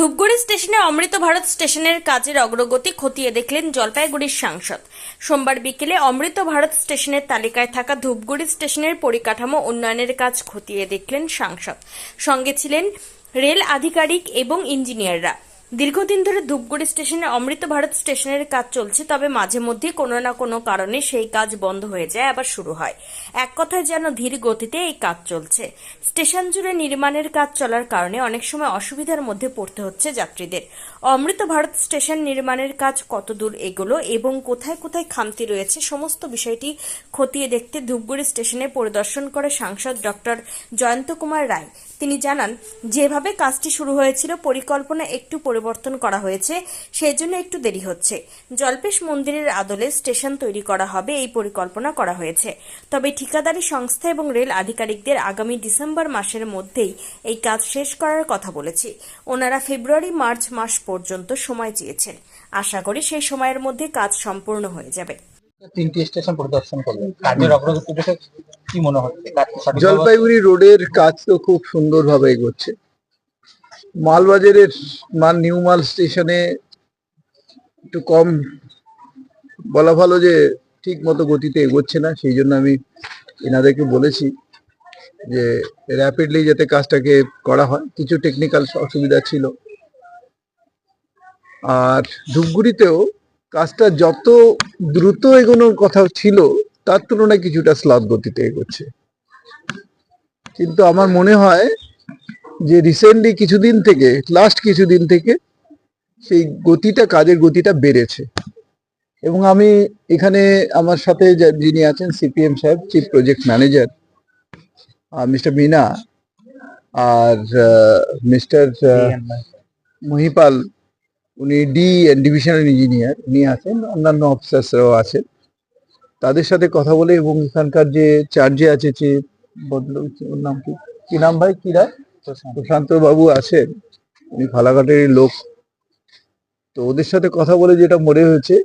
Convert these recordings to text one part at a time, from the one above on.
ধূপগুড়ি স্টেশনে অমৃত ভারত স্টেশনের কাজের অগ্রগতি খতিয়ে দেখলেন জলপাইগুড়ির সাংসদ। সোমবার বিকেলে অমৃত ভারত স্টেশনের তালিকায় থাকা ধূপগুড়ি স্টেশনের পরিকাঠামো উন্নয়নের কাজ খতিয়ে দেখলেন সাংসদ। সঙ্গে ছিলেন রেল আধিকারিক এবং ইঞ্জিনিয়াররা। দীর্ঘদিন ধরে ধূপগুড়ি স্টেশনে, অমৃত ভারত স্টেশনের কাজ চলছে, তবে মাঝে মধ্যে কোনো না কোনো কারণে সেই কাজ বন্ধ হয়ে যায়, আবার শুরু হয়। এক কথায় যেন ধীর গতিতে এই কাজ চলছে। স্টেশন জুড়ে নির্মাণের কাজ চলার কারণে অনেক সময় অসুবিধার মধ্যে পড়তে হচ্ছে যাত্রীদের। অমৃত ভারত স্টেশন নির্মাণের কাজ কতদূর এগোলো এবং কোথায় কোথায় খামতি রয়েছে, সমস্ত বিষয়টি খতিয়ে দেখতে ধূপগুড়ি স্টেশনে পরিদর্শন করে সাংসদ ডক্টর জয়ন্ত কুমার রায়। তিনি জানান, যেভাবে কাজটি শুরু হয়েছিল, পরিকল্পনা একটু পরিবর্তন করা হয়েছে সেই জন্য একটু দেরি হচ্ছে। জল্পেশ মন্দিরের আদলে স্টেশন তৈরি করা হবে, এই পরিকল্পনা করা হয়েছে। তবে ঠিকাদারি সংস্থা এবং রেল আধিকারিকদের আগামী ডিসেম্বর মাসের মধ্যেই এই কাজ শেষ করার কথা বলেছি। ওনারা ফেব্রুয়ারি, মার্চ মাস পর্যন্ত সময় চেয়েছেন। আশা করি সেই সময়ের মধ্যে কাজ সম্পূর্ণ হয়ে যাবে। তিনটি স্টেশন পরিদর্শন করলেন। কাজের অগ্রগতি দেখে কি মনে হচ্ছে জলপাইগুড়ি রোডের কাজ তো খুব সুন্দরভাবে এগোচ্ছে। মালবাজারের মাল নিউ মাল স্টেশনে একটু কম বলা ভালো যে ঠিক মতো গতিতে এগোচ্ছে না, সেই জন্য আমি এনাদেরকে বলেছি যে র্যাপিডলি যাতে কাজটাকে করা হয়। কিছু টেকনিক্যাল অসুবিধা ছিল। আর ধূপগুড়িতেও কাজটা যত দ্রুত এগোনোর কথা ছিল তার তুলনায় কিছুটা স্লথ গতিতে এগোচ্ছে। কিন্তু আমার মনে হয় যে রিসেন্টলি কিছুদিন থেকে লাস্ট কিছুদিন থেকে সেই গতিটা কাজের গতিটা বেড়েছে। এবং আমি এখানে আমার সাথে যা- যিনি আছেন সিপিএম সাহেব chief project manager mister Meena আর মিস্টার মহিপাল উনি ডি ডিভিশনাল ইঞ্জিনিয়ার, উনি আছেন, অন্যান্য অফিসার্সরাও আছেন। তাদের সাথে কথা বলে এবং এখানকার যে চার্জে আছে যে ওর নাম কি? কি নাম ভাই? কি রায়? প্রশান্ত বাবু আছেন, উনি ফালাঘাটের লোক। তো ওদের সাথে কথা বলে যেটা মনে হয়েছে,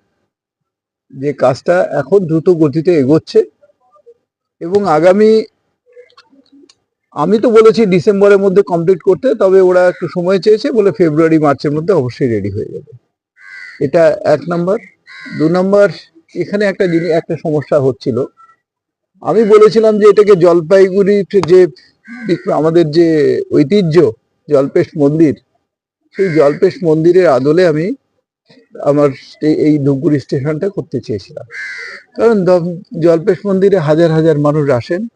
যে কাজটা এখন দ্রুত গতিতে এগোচ্ছে এবং আগামী আমি তো বলেছি ডিসেম্বরের মধ্যে কমপ্লিট করতে, তবে ওরা একটু সময় চেয়েছে বলে ফেব্রুয়ারি মার্চের মধ্যে অবশ্যই রেডি হয়ে যাবে। এটা এক নাম্বার দু নাম্বার এখানে একটা জিনিস, একটা সমস্যা হচ্ছিল। আমি বলেছিলাম যে এটাকে জলপাইগুড়ির যে আমাদের যে ঐতিহ্য জলপেশ মন্দির, সেই জলপেশ মন্দিরের আদলে আমি আমার এই- ধূপগুড়ি স্টেশনটা করতে চেয়েছিলাম। কারণ জলপেশ মন্দিরে হাজার হাজার মানুষ আসেন।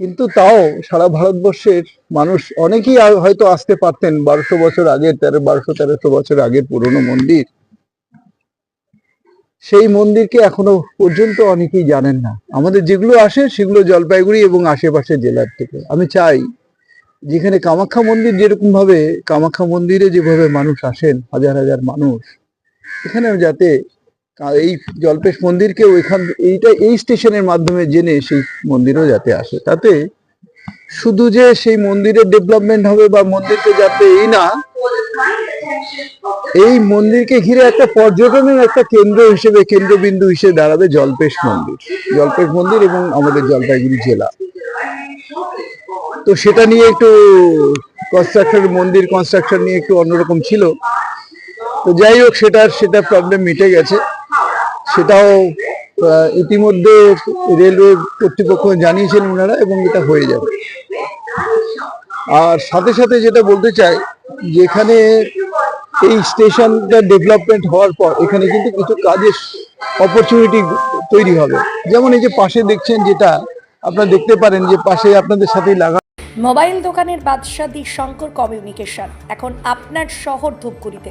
কিন্তু তাও সারা ভারতবর্ষের মানুষ অনেকেই হয়তো আসতে পারতেন বারোশো বছর আগের তেরো, বারোশো, তেরোশো বছর আগের পুরনো মন্দির। সেই মন্দিরকে এখনও পর্যন্ত অনেকেই জানেন না। আমাদের যেগুলো আসে সেগুলো জলপাইগুড়ি এবং আশেপাশের জেলার থেকে। আমি চাই যেখানে কামাখ্যা মন্দির যেরকম ভাবে কামাখ্যা মন্দিরে যেভাবে মানুষ আসেন, হাজার হাজার মানুষ এখানেও যাতে এই জল্পেশ মন্দিরকেও এখান এইটা, এই স্টেশনের মাধ্যমে জেনে সেই মন্দিরও যাতে আসে। তাতে শুধু যে সেই মন্দিরের ডেভেলপমেন্ট হবে বা মন্দিরকে যাতে এই না, এই মন্দিরকে ঘিরে একটা পর্যটনের একটা কেন্দ্র হিসেবে, কেন্দ্রবিন্দু হিসেবে দাঁড়াবে জলপেশ মন্দির। জলপেশ মন্দির এবং আমাদের জলপাইগুড়ি জেলা। তো সেটা নিয়ে একটু কনস্ট্রাকশন মন্দির কনস্ট্রাকশন নিয়ে একটু অন্যরকম ছিল। তো যাই হোক, সেটার সেটা প্রবলেম মিটে গেছে। সেটাও ইতিমধ্যে রেলওয়ে কর্তৃপক্ষ জানিয়েছেন ওনারা এবং এটা হয়ে যাবে। আর সাথে সাথে যেটা বলতে চাই, যেখানে এই স্টেশনটা ডেভেলপমেন্ট হওয়ার পর এখানে কিন্তু কিছু কাজের অপরচুনিটি তৈরি হবে। যেমন এই যে পাশে দেখছেন যেটা, আপনারা দেখতে পারেন যে পাশে আপনাদের সাথেই লাগা মোবাইল দোকানের বাদশাহ শঙ্কর কমিউনিকেশন, এখন আপনার শহর ধূপগুড়িতে।